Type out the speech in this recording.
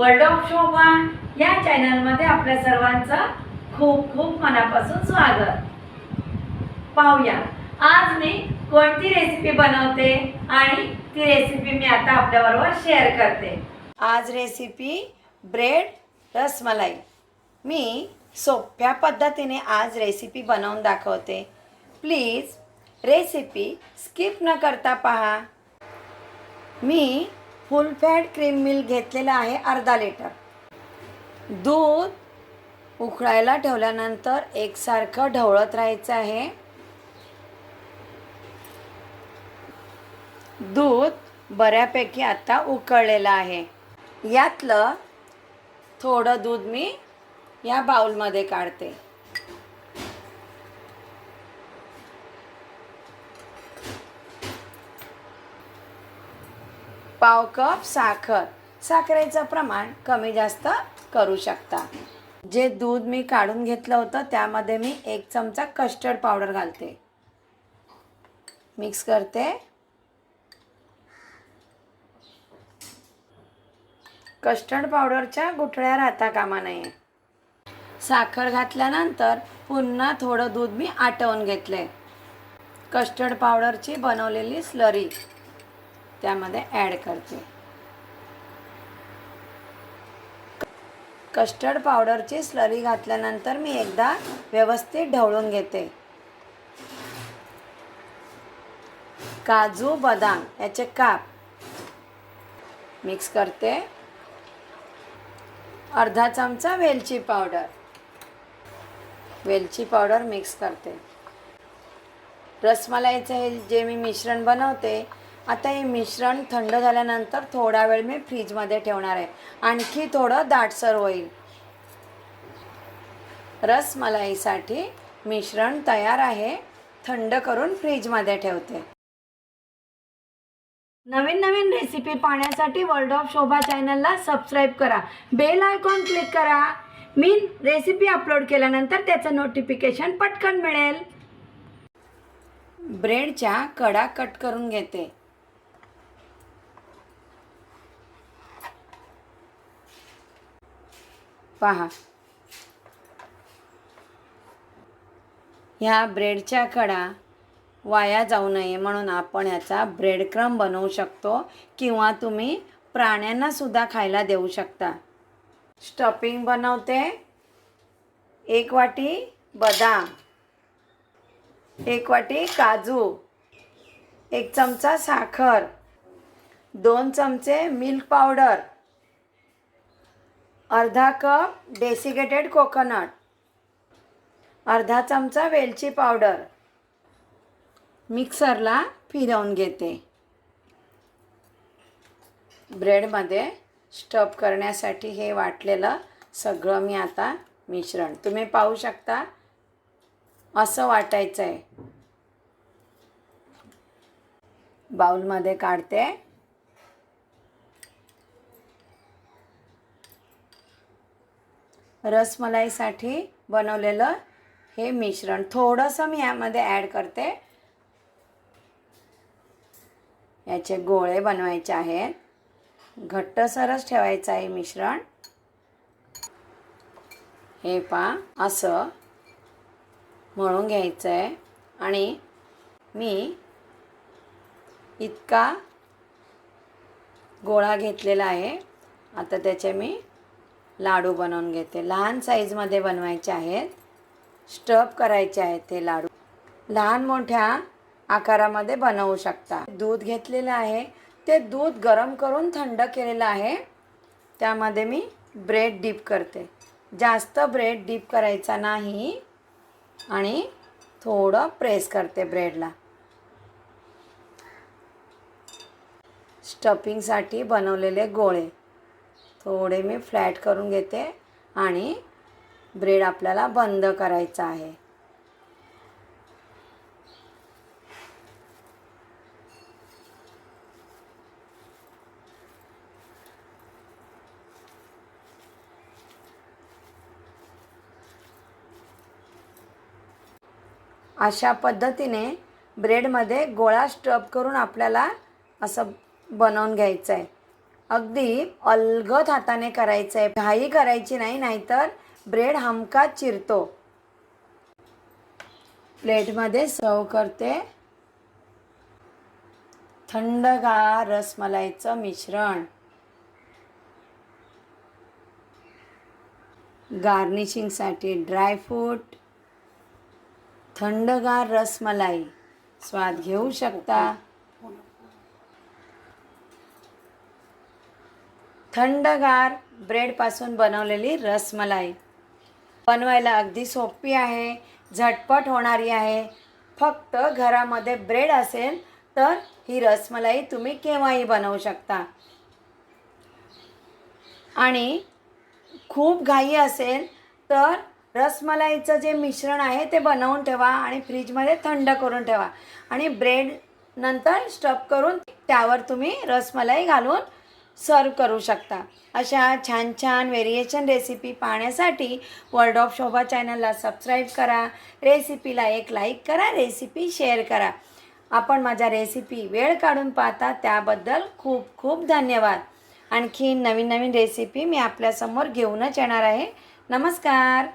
World of शोभा या चॅनलमध्ये आपल्या सर्वांचं खूप खूप मनापासून स्वागत. पाहूया. आज मी कोणती रेसिपी बनवते आणि ती रेसिपी मी आता आपल्याबरोबर शेअर करते. आज रेसिपी ब्रेड रसमलाई. मी सोप्या पद्धतीने आज रेसिपी बनवून दाखवते. प्लीज रेसिपी स्किप न करता पहा. मी फुल फॅट क्रीम मिल्क घेतलेलं आहे अर्धा लिटर. दूध उकळायला ठेवल्यानंतर एकसारखं ढवळत राहायचं आहे. दूध बऱ्यापैकी आता उकळलेलं आहे. यातलं थोडं दूध मी या बाउलमध्ये काढते. पाव कप साखर. साखरेचं प्रमाण कमी जास्त करू शकता. जे दूध मी काढून घेतलं होतं त्यामध्ये मी एक चमचा कस्टर्ड पावडर घालते. मिक्स करते. कस्टर्ड पावडरच्या गुठळ्या राहता कामा नये. साखर घातल्यानंतर पुन्हा थोडं दूध मी आटवून घेतले कस्टर्ड पावडरची बनवलेली स्लरी त्यामध्ये ॲड करते. कस्टर्ड पावडरची स्लरी घातल्यानंतर मी एकदा व्यवस्थित ढवळून घेते. काजू बदाम याचे काप मिक्स करते. अर्धा चमचा वेलची पावडर. वेलची पावडर मिक्स करते. रसमलाईचं हे जे मी मिश्रण बनवते आता हे मिश्रण थंड झाल्यानंतर थोडा वेळ मी फ्रीजमध्ये ठेवणार आहे. आणखी थोडं दाटसर होईल. रसमलाईसाठी मिश्रण तयार आहे. थंड करून फ्रीजमध्ये ठेवते. नवीन नवीन रेसिपी पाहण्यासाठी वर्ल्ड ऑफ शोभा चॅनलला सबस्क्राईब करा. बेल आयकॉन क्लिक करा. मी रेसिपी अपलोड केल्यानंतर त्याचं नोटिफिकेशन पटकन मिळेल. ब्रेडच्या कडा कट करून घेते. पहा. ह्या ब्रेडच्या कडा वाया जाऊ नये म्हणून आपण याचा ब्रेड क्रम बनवू शकतो किंवा तुम्ही प्राण्यांना सुद्धा खायला देऊ शकता. स्टफिंग बनवते. एक वाटी बदाम. एक वाटी काजू. एक चमचा साखर. दोन चमचे मिल्क पावडर. अर्धा कप डेसिकेटेड कोकोनट. अर्धा चमचा वेलची पावडर. मिक्सरला फिरवून घेते. ब्रेडमध्ये स्टफ करण्यासाठी हे वाटलेलं सगळं मी आता मिश्रण. तुम्ही पाहू शकता असं वाटायचं आहे बाउलमध्ये काढते. रसमलाईसाठी बनवलेलं हे मिश्रण. थोडंसं मी यामध्ये ॲड करते. याचे गोळे बनवायचे आहेत. घट्टसरच ठेवायचं आहे मिश्रण. हे पा असं मळून घ्यायचं आहे आणि मी इतका गोळा घेतलेला आहे. आता त्याचे मी लाडू बनवून घेते. लहान साईजमध्ये बनवायचे आहेत. स्टफ करायचे आहेत ते लाडू. लहान मोठ्या आकारामध्ये बनवू शकता. दूध घेतलेलं आहे. ते दूध गरम करून थंड केलेलं आहे. त्यामध्ये मी ब्रेड डीप करते. जास्त ब्रेड डीप करायचा नाही. आणि थोडं प्रेस करते ब्रेडला. स्टफिंगसाठी बनवलेले गोळे. थोडे मी फ्लॅट करून घेते आणि ब्रेड आपल्याला बंद करायचा आहे. अशा पद्धतीने ब्रेडमध्ये गोळा स्टब करून आपल्याला असं बनवून घ्यायचं आहे. अगदी अलगद हाताने करायचं आहे घाई करायची नाही नाहीतर ब्रेड हमखास चिरतो. प्लेटमध्ये सर्व करते. थंडगार रसमलाईचं मिश्रण. गार्निशिंगसाठी ड्रायफ्रूट थंडगार रसमलाई. स्वाद घेऊ शकता. थंडगार ब्रेडपासून बनवलेली रसमलाई. बनवायला अगदी सोपी आहे झटपट होणारी आहे. फक्त घरामध्ये ब्रेड असेल तर ही रसमलाई तुम्ही केव्हाही बनवू शकता. आणि खूप घाई असेल तर रसमलाईचं जे मिश्रण आहे ते बनवून ठेवा आणि फ्रीजमध्ये थंड करून ठेवा. आणि ब्रेड नंतर स्टफ करून त्यावर तुम्ही रसमलाई घालून सर्व करू शकता. अशा छान छान व्हेरिएशन रेसिपी पाहण्यासाठी वर्ल्ड ऑफ शोभा चॅनलला सबस्क्राईब करा. रेसिपीला एक लाईक करा रेसिपी शेअर करा. आपण माझ्या रेसिपी वेळ काढून पाहता त्याबद्दल खूप खूप धन्यवाद. आणखी नवीन नवीन रेसिपी मी आपल्यासमोर घेऊनच येणार आहे. नमस्कार!